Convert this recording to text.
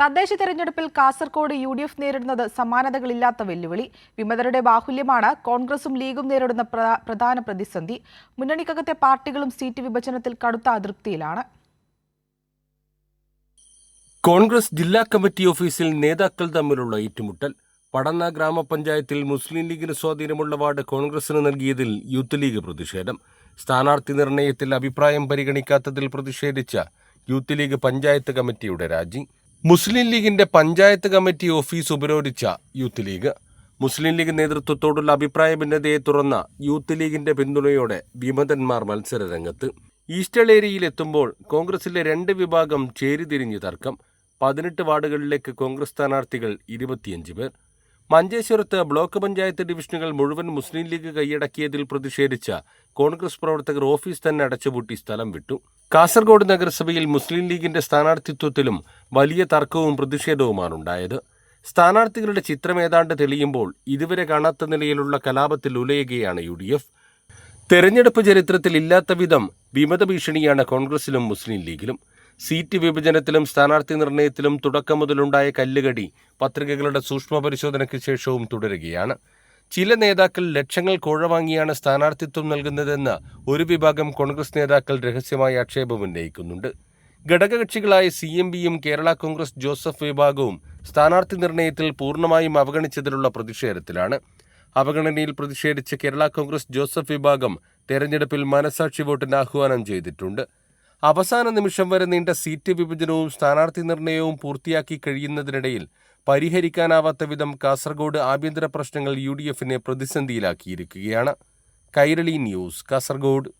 തദ്ദേശ തെരഞ്ഞെടുപ്പിൽ Kasaragod U D F നേരിടുന്നത് സമാനതകളില്ലാത്ത വെല്ലുവിളി. വിമതരുടെ ബാഹുല്യമാണ് കോൺഗ്രസും ലീഗും നേരിടുന്ന പ്രധാന പ്രതിസന്ധി. മുന്നണിക്കകത്തെ പാർട്ടികളും സീറ്റ് വിഭജനത്തിൽ കടുത്ത അതൃപ്തിയിലാണ്. കോൺഗ്രസ് ജില്ലാ കമ്മിറ്റി ഓഫീസിൽ നേതാക്കൾ തമ്മിലുള്ള ഏറ്റുമുട്ടൽ. പടന്ന ഗ്രാമപഞ്ചായത്തിൽ മുസ്ലിം ലീഗിന് സ്വാധീനമുള്ള വാർഡ് കോൺഗ്രസിന് നൽകിയതിൽ യൂത്ത് ലീഗ് പ്രതിഷേധം. സ്ഥാനാർത്ഥി നിർണയത്തിൽ അഭിപ്രായം പരിഗണിക്കാത്തതിൽ പ്രതിഷേധിച്ച യൂത്ത് ലീഗ് പഞ്ചായത്ത് കമ്മിറ്റിയുടെ രാജി. മുസ്ലിം ലീഗിന്റെ പഞ്ചായത്ത് കമ്മിറ്റി ഓഫീസ് ഉപരോധിച്ച യൂത്ത് ലീഗ്. മുസ്ലിം ലീഗ് നേതൃത്വത്തോടുള്ള അഭിപ്രായ ഭിന്നതയെ തുറന്ന യൂത്ത് ലീഗിന്റെ പിന്തുണയോടെ വിമതന്മാർ മത്സരരംഗത്ത്. ഈസ്റ്റേൺ എത്തുമ്പോൾ കോൺഗ്രസിലെ രണ്ട് വിഭാഗം ചേരിതിരിഞ്ഞ് തർക്കം. പതിനെട്ട് വാർഡുകളിലേക്ക് കോൺഗ്രസ് സ്ഥാനാർത്ഥികൾ ഇരുപത്തിയഞ്ച് പേർ. മഞ്ചേശ്വരത്ത് ബ്ലോക്ക് പഞ്ചായത്ത് ഡിവിഷനുകൾ മുഴുവൻ മുസ്ലിം ലീഗ് കൈയടക്കിയതിൽ പ്രതിഷേധിച്ച കോൺഗ്രസ് പ്രവർത്തകർ ഓഫീസ് തന്നെ അടച്ചുപൂട്ടി സ്ഥലം വിട്ടു. കാസർഗോഡ് നഗരസഭയിൽ മുസ്ലിം ലീഗിന്റെ സ്ഥാനാർത്ഥിത്വത്തിലും വലിയ തർക്കവും പ്രതിഷേധവുമാണ് ഉണ്ടായത് സ്ഥാനാർത്ഥികളുടെ ചിത്രം ഏതാണ്ട് തെളിയുമ്പോൾ ഇതുവരെ കാണാത്ത നിലയിലുള്ള കലാപത്തിൽ ഉലയുകയാണ് യു ഡി എഫ് തെരഞ്ഞെടുപ്പ് ചരിത്രത്തിൽ ഇല്ലാത്ത വിധം വിമത ഭീഷണിയാണ് കോൺഗ്രസിലും മുസ്ലിം ലീഗിലും. സീറ്റ് വിഭജനത്തിലും സ്ഥാനാർത്ഥി നിർണയത്തിലും തുടക്കം മുതലുണ്ടായ കല്ലുകടി പത്രികകളുടെ സൂക്ഷ്മ പരിശോധനയ്ക്ക് ശേഷവും തുടരുകയാണ്. ചില നേതാക്കൾ ലക്ഷങ്ങൾ കോഴവാങ്ങിയാണ് സ്ഥാനാർത്ഥിത്വം നൽകുന്നതെന്ന് ഒരു വിഭാഗം കോൺഗ്രസ് നേതാക്കൾ രഹസ്യമായ ആക്ഷേപം ഉന്നയിക്കുന്നുണ്ട്. ഘടകകക്ഷികളായ സി എം ബിയും കേരള കോൺഗ്രസ് ജോസഫ് വിഭാഗവും സ്ഥാനാർത്ഥി നിർണയത്തിൽ പൂർണമായും അവഗണിച്ചതിലുള്ള പ്രതിഷേധത്തിലാണ്. അവഗണനയിൽ പ്രതിഷേധിച്ച് കേരള കോൺഗ്രസ് ജോസഫ് വിഭാഗം തെരഞ്ഞെടുപ്പിൽ മനസാക്ഷി വോട്ടിന് ആഹ്വാനം ചെയ്തിട്ടുണ്ട്. അവസാന നിമിഷം വരെ നീണ്ട സീറ്റ് വിഭജനവും സ്ഥാനാർത്ഥി നിർണയവും പൂർത്തിയാക്കി കഴിയുന്നതിനിടയിൽ പരിഹരിക്കാനാവാത്ത വിധം കാസർഗോഡ് ആഭ്യന്തര പ്രശ്നങ്ങൾ യു ഡി എഫിനെ പ്രതിസന്ധിയിലാക്കിയിരിക്കുകയാണ്. കൈരളി ന്യൂസ് കാസർഗോഡ്.